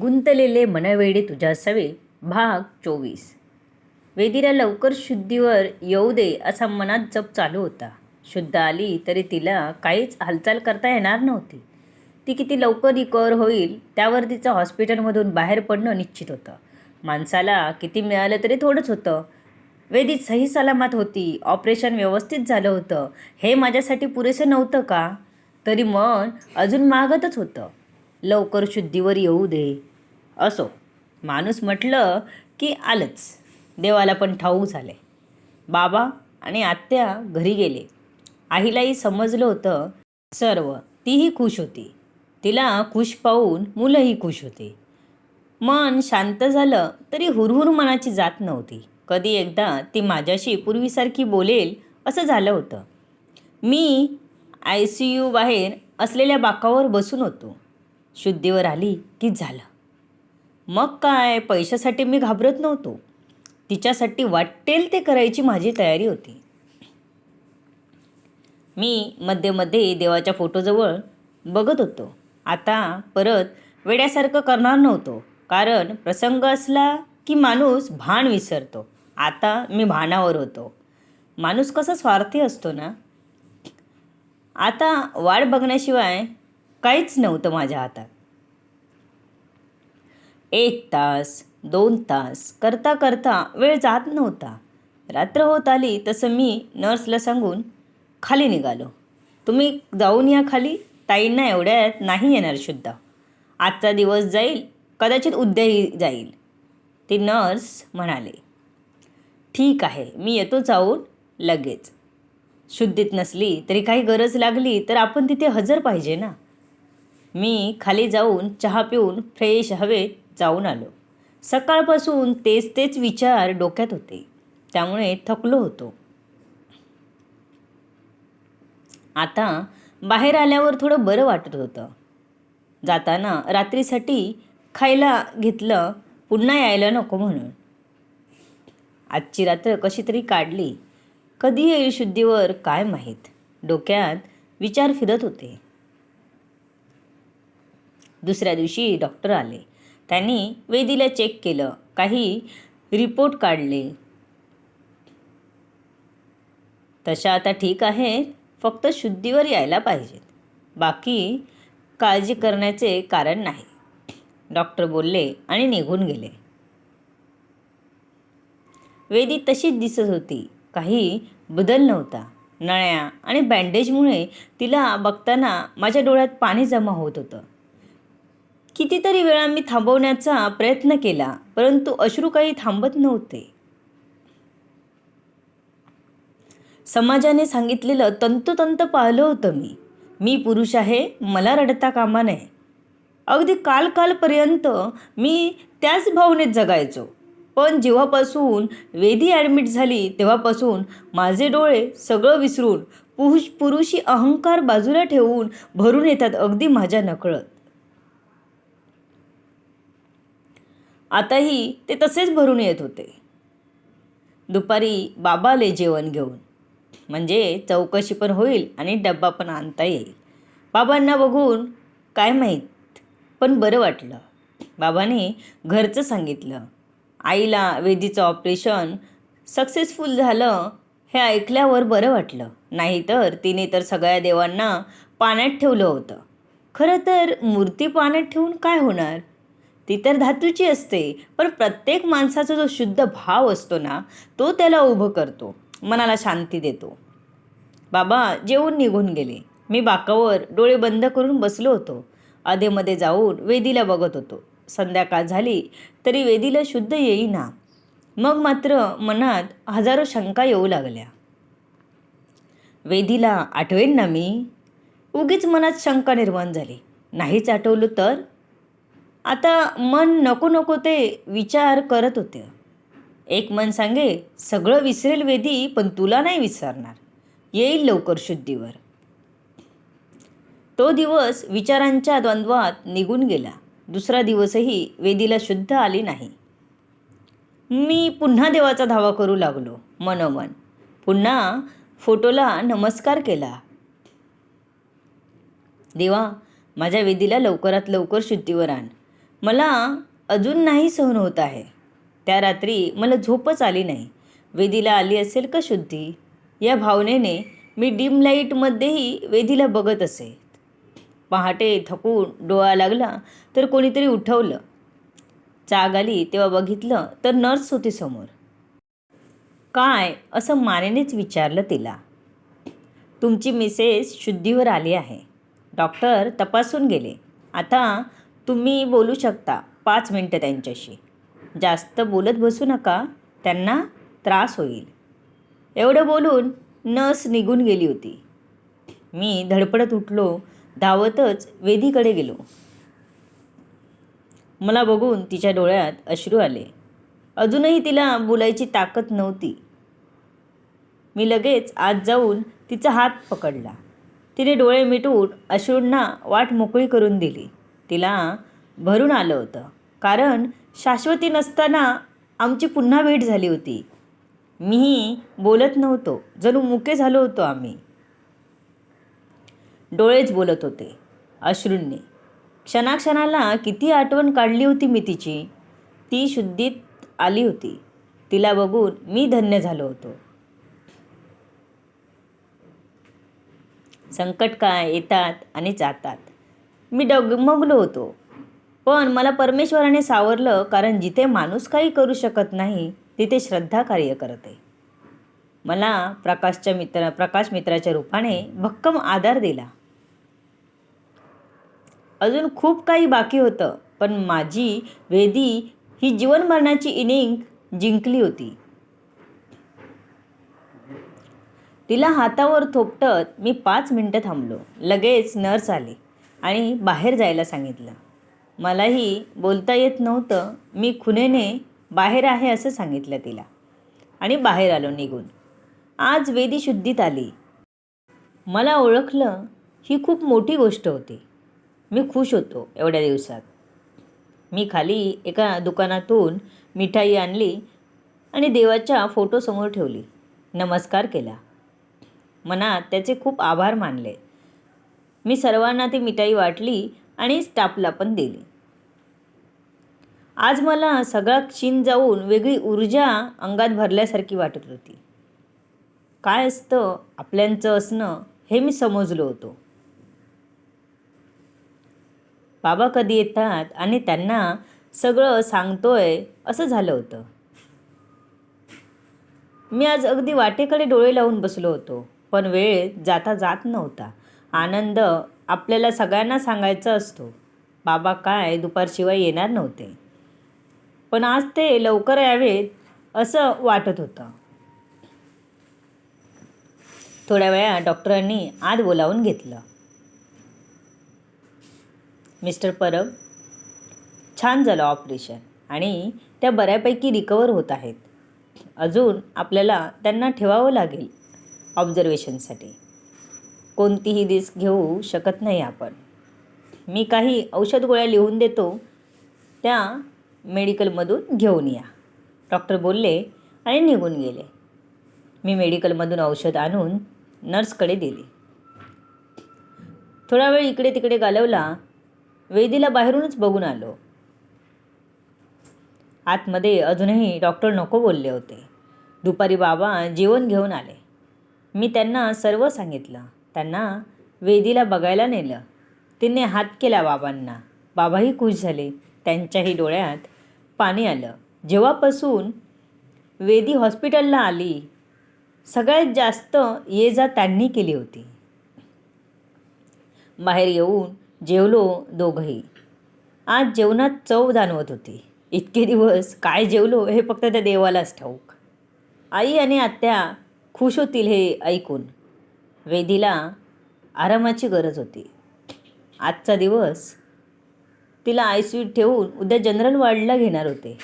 गुंतलेले मनवेडे तुझ्या सवे भाग चोवीस. वेदीला लवकर शुद्धीवर येऊ दे असा मनात जप चालू होता. शुद्ध आली तरी तिला काहीच हालचाल करता येणार नव्हती. ती किती लवकर रिकवर होईल त्यावर तिचं हॉस्पिटलमधून बाहेर पडणं निश्चित होतं. माणसाला किती मिळालं तरी थोडंच होतं. वेदी सही सलामत होती ऑपरेशन व्यवस्थित झालं होतं. हे माझ्यासाठी पुरेसं नव्हतं का? तरी मन अजून मागतच होतं. लवकर शुद्धीवर येऊ दे. असो. माणूस म्हटलं की आलंच. देवाला पण ठाऊक आहे बाबा आणि आत्या घरी गेले. आईलाही समजलं होतं. सर्व. तीही खुश होती. तिला खुश पाहून मुलंही खुश होती. मन शांत झालं तरी हुरहुर मनाची जात नव्हती. कधी एकदा ती माझ्याशी पूर्वीसारखी बोलेल असं झालं होतं. मी आय सी यू बाहेर असलेल्या बाकावर बसून होतो. शुद्धीवर आली की झालं. मग काय? पैशासाठी मी घाबरत नव्हतो. तिच्यासाठी वाटेल ते करायची माझी तयारी होती. मी मध्ये मध्ये देवाच्या फोटोजवळ बघत होतो. आता परत वेड्यासारखं करणार नव्हतो. कारण प्रसंग असला की माणूस भान विसरतो. आता मी भानावर होतो. माणूस कसा स्वार्थी असतो ना? आता वाट बघण्याशिवाय काहीच नव्हतं माझ्या हातात. एक तास दोन तास करता करता वेळ जात नव्हता. रात्र होत आली तसं मी नर्सला सांगून खाली निघालो. तुम्ही जाऊन या खाली ताईंना एवढ्यात नाही येणार शुद्ध. आजचा दिवस जाईल कदाचित उद्याही जाईल. ती नर्स म्हणाले ठीक आहे मी येतो जाऊन लगेच. शुद्धीत नसली तरी काही गरज लागली तर आपण तिथे हजर पाहिजे ना? मी खाली जाऊन चहा पिऊन फ्रेश हवेत जाऊन आलो. सकाळपासून तेच तेच विचार डोक्यात होते. त्यामुळे थकलो होतो. आता बाहेर आल्यावर थोडं बरं वाटत होतं. जाताना रात्रीसाठी खायला घेतलं पुन्हा यायला नको म्हणून. आजची रात्र कशी तरी काढली. कधी येईल शुद्धीवर काय माहीत. डोक्यात विचार फिरत होते. दुसऱ्या दिवशी डॉक्टर आले. त्यांनी वेदीला चेक केलं. काही रिपोर्ट काढले. तशा आता ठीक आहेत. फक्त शुद्धीवर यायला पाहिजेत. बाकी काळजी करण्याचे कारण नाही. डॉक्टर बोलले आणि निघून गेले. वेदी तशीच दिसत होती. काही बदल नव्हता. नळ्या आणि बँडेजमुळे तिला बघताना माझ्या डोळ्यात पाणी जमा होत होतं. कितीतरी वेळा मी थांबवण्याचा प्रयत्न केला परंतु अश्रू काही थांबत नव्हते. समाजाने सांगितलेलं तंतोतंत पाहिलं होतं मी. मी पुरुष आहे मला रडता कामा नये. अगदी काल कालपर्यंत मी त्याच भावनेत जगायचो. पण जेव्हापासून वेदी ॲडमिट झाली तेव्हापासून माझे डोळे सगळं विसरून पुरुष पुरुषी अहंकार बाजूला ठेवून भरून येतात अगदी माझ्या नकळत. आताही ते तसेच भरून येत होते. दुपारी बाबा आले जेवण घेऊन. म्हणजे चौकशी पण होईल आणि डब्बा पण आणता येईल. बाबांना बघून काय माहीत? पण बरं वाटलं. बाबाने घरचं सांगितलं. आईला वेदीचं ऑपरेशन सक्सेसफुल झालं हे ऐकल्यावर बरं वाटलं. नाहीतर तिने तर सगळ्या देवांना पाण्यात ठेवलं होतं. खरं तर मूर्ती पाण्यात ठेवून काय होणार? ती तर धातूची असते पण प्रत्येक माणसाचा जो शुद्ध भाव असतो ना तो त्याला उभं करतो मनाला शांती देतो. बाबा जेवून निघून गेले. मी बाकावर डोळे बंद करून बसलो होतो. अधेमध्ये जाऊन वेदीला बघत होतो. संध्याकाळ झाली तरी वेदीला शुद्ध येईना. मग मात्र मनात हजारो शंका येऊ लागल्या. वेदीला आठवेन ना मी? उगीच मनात शंका निर्माण झाली. नाहीच आठवलं तर? आता मन नको नको ते विचार करत होते. एक मन सांगे सगळं विसरेल वेदी पण तुला नाही विसरणार. येईल लवकर शुद्धीवर. तो दिवस विचारांच्या द्वंद्वात निघून गेला. दुसरा दिवसही वेदीला शुद्ध आली नाही. मी पुन्हा देवाचा धावा करू लागलो मनोमन. पुन्हा फोटोला नमस्कार केला. देवा माझ्या वेदीला लवकरात लवकर शुद्धीवर आण. मला अजून नाही सहन होत आहे. त्या रात्री मला झोपच आली नाही. वेदीला आली असेल का शुद्धी? या भावनेने मी डिम लाईटमध्येही वेदीला बघत असे. पहाटे थकून डोळा लागला तर कोणीतरी उठवलं. चाग आली तेव्हा बघितलं तर नर्स होती समोर. काय असं मानेनेच विचारलं तिला? तुमची मिसेस शुद्धीवर आली आहे. डॉक्टर तपासून गेले. आता तुम्ही बोलू शकता. पाच मिनटं त्यांच्याशी. जास्त बोलत बसू नका. त्यांना त्रास होईल. एवढं बोलून नर्स निघून गेली होती. मी धडपडत उठलो. धावतच वेदीकडे गेलो. मला बघून तिच्या डोळ्यात अश्रू आले. अजूनही तिला बोलायची ताकद नव्हती. मी लगेच आत जाऊन तिचा हात पकडला. तिने डोळे मिटवून अश्रूंना वाट मोकळी करून दिली. तिला भरून आलं होतं. कारण शाश्वती नसताना आमची पुन्हा भेट झाली होती. मीही बोलत नव्हतो. जणू मुके झालो होतो आम्ही. डोळेच बोलत होते अश्रूंनी. क्षणाक्षणाला किती आठवण काढली होती मी तिची. ती शुद्धीत आली होती. तिला बघून मी धन्य झालो होतो. संकट काय येतात आणि जातात. मी डगमगलो होतो. पण मला परमेश्वराने सावरलं कारण जिथे माणूस काही करू शकत नाही तिथे श्रद्धा कार्य करते. मला प्रकाशच्या मित्र प्रकाश मित्राच्या रूपाने भक्कम आधार दिला. अजून खूप काही बाकी होतं पण माझी वेदी ही जीवन मरणाची इनिंग जिंकली होती. तिला हातावर थोपटत मी पाच मिनटं थांबलो. लगेच नर्स आली. आणि बाहेर जायला सांगितलं. मलाही बोलता येत नव्हतं मी खुनेने बाहेर आहे असं सांगितलं तिला. आणि बाहेर आलो निघून. आज वेदी शुद्धीत आली. मला ओळखलं ही खूप मोठी गोष्ट होती. मी खुश होतो एवढ्या दिवसात. मी खाली एका दुकानातून मिठाई आणली आणि देवाच्या फोटोसमोर ठेवली. नमस्कार केला. मनात त्याचे खूप आभार मानले. मी सर्वांना ती मिठाई वाटली आणि स्टाफला पण दिली. आज मला सगळा क्षीण जाऊन वेगळी ऊर्जा अंगात भरल्यासारखी वाटत होती. काय असतं आपल्यांचं असणं हे मी समजलो होतो. बाबा कधी येतात आणि त्यांना सगळं सांगतोय असं झालं होतं. मी आज अगदी वाटेकडे डोळे लावून बसलो होतो पण वेळ जाता जात नव्हता. आनंद आपल्याला सगळ्यांना सांगायचा असतो. बाबा काय? दुपारशिवाय येणार नव्हते. पण आज ते लवकर यावेत असं वाटत होतं. थोड्या वेळा डॉक्टरांनी आत बोलावून घेतलं. मिस्टर परब छान झालं ऑपरेशन आणि त्या बऱ्यापैकी रिकवर होत आहेत. अजून आपल्याला त्यांना ठेवावं लागेल ऑब्झर्वेशनसाठी. कोणतीही रिस्क घेऊ शकत नाही आपण. मी काही औषध गोळ्या लिहून देतो त्या मेडिकलमधून घेऊन या. डॉक्टर बोलले आणि निघून गेले. मी मेडिकलमधून औषध आणून नर्सकडे दिली. थोडा वेळ इकडे तिकडे घालवला वेदीला बाहेरूनच बघून आलो. आतमध्ये अजूनही डॉक्टर नको बोलले होते. दुपारी बाबा जेवण घेऊन आले. मी त्यांना सर्व सांगितलं. त्यांना वेदीला बघायला नेलं. तिने हात केला बाबांना. बाबाही खुश झाले. त्यांच्याही डोळ्यात पाणी आलं. जेव्हापासून वेदी हॉस्पिटलला आली सगळ्यात जास्त ये जा त्यांनी केली होती. बाहेर येऊन जेवलो दोघंही. आज जेवणात चव जाणवत होती. इतके दिवस काय जेवलो हे फक्त त्या देवालाच ठाऊक. आई आणि आत्या खुश होतील हे ऐकून. वेदीला आरामाची गरज होती. आजचा दिवस तिला आय सी ठेवून उद्या जनरल वार्डला घेणार होते.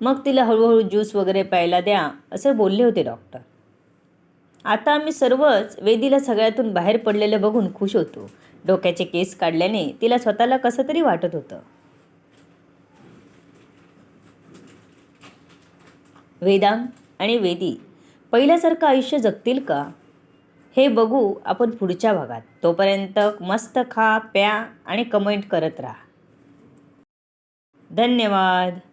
मग तिला हळूहळू ज्यूस वगैरे प्यायला द्या असे बोलले होते डॉक्टर. आता आम्ही सर्वच वेदीला सगळ्यातून बाहेर पडलेलं बघून खुश होतो. डोक्याचे केस काढल्याने तिला स्वतःला कसं तरी वाटत होतं. वेदांग आणि वेदी पहिल्यासारखं आयुष्य जगतील का? हे बघू आपण पुढच्या भागात. तोपर्यंत मस्त खा प्या आणि कमेंट करत राहा. धन्यवाद.